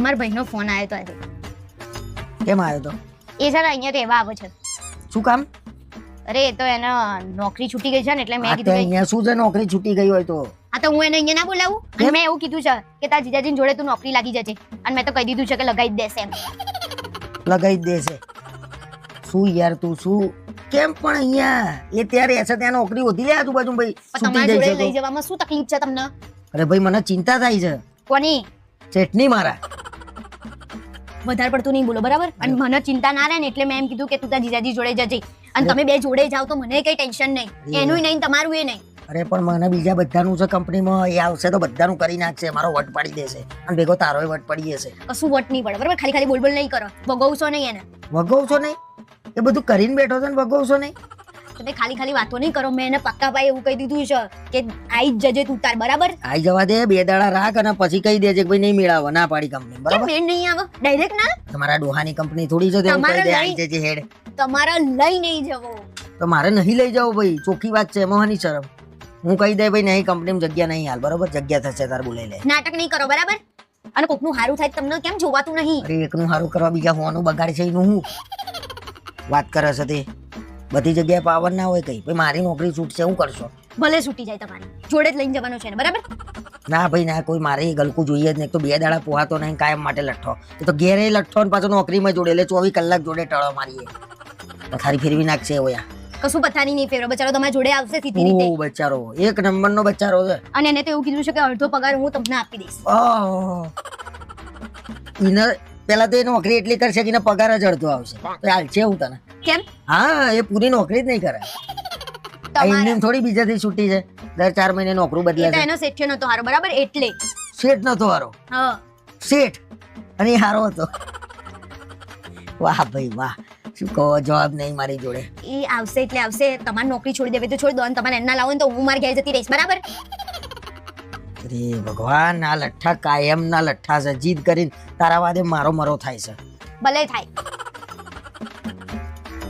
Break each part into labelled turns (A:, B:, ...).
A: મારા ભાઈનો ફોન આવ્યો તો આજે.
B: કેમ આવ્યો તો?
A: એ સર અહીંયા રહેવા આવે છે.
B: શું કામ?
A: અરે એ તો એને નોકરી છૂટી ગઈ છે ને એટલે મેં કીધું
B: અહીંયા શું છે નોકરી છૂટી ગઈ હોય તો?
A: આ તો હું એને અહીંયા ના બોલાવું? અને મેં એવું કીધું છે કે તારા જીજાજીની જોડે તું નોકરી લાગી જજે. અને મેં તો કહી દીધું છે કે લગાવી જ દેશે એમ.
B: લગાઈ જ દેશે. શું યાર તું શું? કેમ પણ અહીંયા? એ ત્યારે એસે ત્યાં નોકરી હોતી લે આજુબાજુ ભાઈ.
A: તમારા જોડે લઈ જવામાં શું તકલીફ છે તમને?
B: અરે ભાઈ મને ચિંતા થાય છે.
A: કોની?
B: ચેટની મારા.
A: વધારે પડતું નહીં બોલો બરાબર? અને મને ચિંતા ના રહે ને એટલે મેં એમ કીધું કે તું તારા જીજાજી જોડે જજે. અને તમે બે જોડે જાવ તો મને કઈ ટેન્શન નહીં. એનું નહીં તમારું એ નહીં.
B: અરે પણ મને બીજા બધાનું છે કંપનીમાં એ આવશે તો બધાનું કરી નાખશે. મારો વટ પાડી દેશે અને ભેગો તારોય વટ પડી જશે.
A: કશું વટ નહીં પડે બરાબર? ખાલી ખાલી બોલબોલ બોલ નહીં કરો. ભોગવશો નહીં એને.
B: વગવશો નહીં? એ બધું કરીને બેઠો છે ને વગવશો નહીં?
A: તમે ખાલી ખાલી વાતો નહીં કરો મેં એને પક્કા ભાઈ એવું કહી દીધું છે કે આઈ જજે તું તાર બરાબર?
B: આઈ જવા દે બે દાડા રાખ અને પછી કહી દેજે કે ભાઈ નહીં મેળાવો ના પાડી કંપની બરાબર?
A: મેળ નહીં આવો? ડાયરેક્ટ ના?
B: તમારા ડોહાની કંપની થોડી છે તે કહી દે આઈ જજે હેડ.
A: તમારા લઈ નહીં જવો.
B: તો મારે નહીં લઈ જાવ ભાઈ ચોખ્ખી વાત છે મોહની શરમ. હું કહી દે ભાઈ નહીં કંપનીમાં જગ્યા નહીં હાલ બરોબર? જગ્યા થશે તાર બોલાઈ લે.
A: નાટક નહીં કરો બરાબર? અને કોકનું હારું થાય તમને કેમ જોવાતું નહીં?
B: અરે એકનું સારું કરવા બીજા હોવાનું બગાડ છે એનું હું? વાત કરે છે તે. બધી જગ્યાએ પાવર ના હોય કઈ. ભાઈ મારી નોકરી છૂટશે હું કરશો?
A: ભલે છૂટી જાય તમારી. જોડે જ લઈને જવાનું છે ને બરાબર?
B: ના ભાઈ ના કોઈ મારે ગલકું જોઈએ જ નહીં. તો બે દાડા પોહાતો નહીં કાયમ માટે લઠ્ઠો. એ તો ઘેરે લઠ્ઠો ને પાછો નોકરીમાં જોડે એટલે ચોવીસ કલાક જોડે ટળો મારીએ. પથારી ફેરવી નાખશે ઓયા
A: કશું પથારી નહીં ફેરવો બચારો તમારા જોડે આવશે સીધી રીતે.
B: ઓ બચારો. એક નંબરનો બચારો છે.
A: અને એને તો એવું કીધું છે કે અડધો પગાર હું તમને આપી દઈશ.
B: ઓહ. ઈને પેલા તો એ નોકરી એટલી કરશે કે પગાર જ અડધો આવશે. તો હાલ છે હું તને?
A: કેમ?
B: હા એ પૂરી નોકરી જ નહીં કરે. એમની થોડી બીજાથી છૂટી છે. દર ચાર મહિને નોકરું
A: એ
B: બદલે
A: તો
B: છે
A: એનો શેઠ નતો હારો બરાબર? એટલે.
B: શેઠ નતો હારો.
A: હા.
B: શેઠ. અને હારો હતો. વાહ ભાઈ વાહ. શું કહો જવાબ નહીં મારી જોડે.
A: એ આવશે એટલે આવશે. તમારી નોકરી છોડી દેવી તો છોડી દો અને તમારે એના લાવો ને તો હું મારી ઘેર જતી રહીશ બરાબર?
B: અરે ભગવાન આ લઠ્ઠા કાયમ ના લઠ્ઠા છે. જીદ કરીને તારા વાદે મારો મરો થાય છે.
A: ભલે થાય.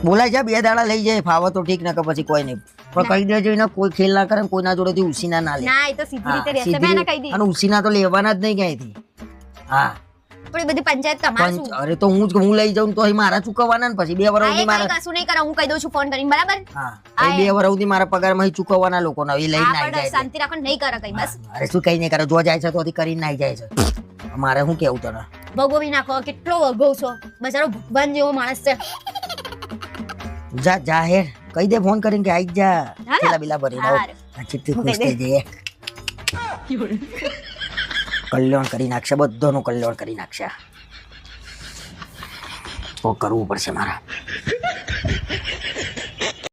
B: બોલાય જા બે દાડા લઈ જાય. ફાવો તો ઠીક ના કે પછી કોઈ નહીં. પણ કહી દેજો એને કોઈ ખેલ ના કરે કોઈના જોડેથી ઉસીના ના લે.
A: ના એ તો સીધી રીતે રહેશે મેં કહી
B: સીધી અને ઉસીના તો લેવાના જ નહીં ક્યાંયથી. હા.
A: પણ બધી પંચાયત તમારે શું?
B: અરે તો હું જ હું લઈ જાઉં તો અહીં મારા ચૂકવવાના ને પછી બે
A: હા,
B: વર્ષ સુધી મારા
A: કશું નહીં કરા હું કહી દઉં છું ફોન કરીને બરાબર?
B: હા બે વર્ષ સુધી મારા પગારમાં ચૂકવવાના લોકોનો એ લઈને આવી જાય
A: શાંતિ રાખો નહીં કરો કઈ બસ.
B: અરે શું કઈ નહીં કરે જો જાય છે તો કરીને આવી જાય છે. મારે શું કેવું તને?
A: ભગોવી નાખો કેટલો વગો છો. બચારો ભગવાન જેવો માણસ છે.
B: જા જા હે. કહી દે ફોન કરીને કે આઈ જ. પેલા પેલા ભરી દઉં. આ ખુશ થઈ જઈએ. કલ્યાણ કરી નાખશે બધાનું કલ્યાણ કરી નાખશે. તો કરવું પડશે મારા.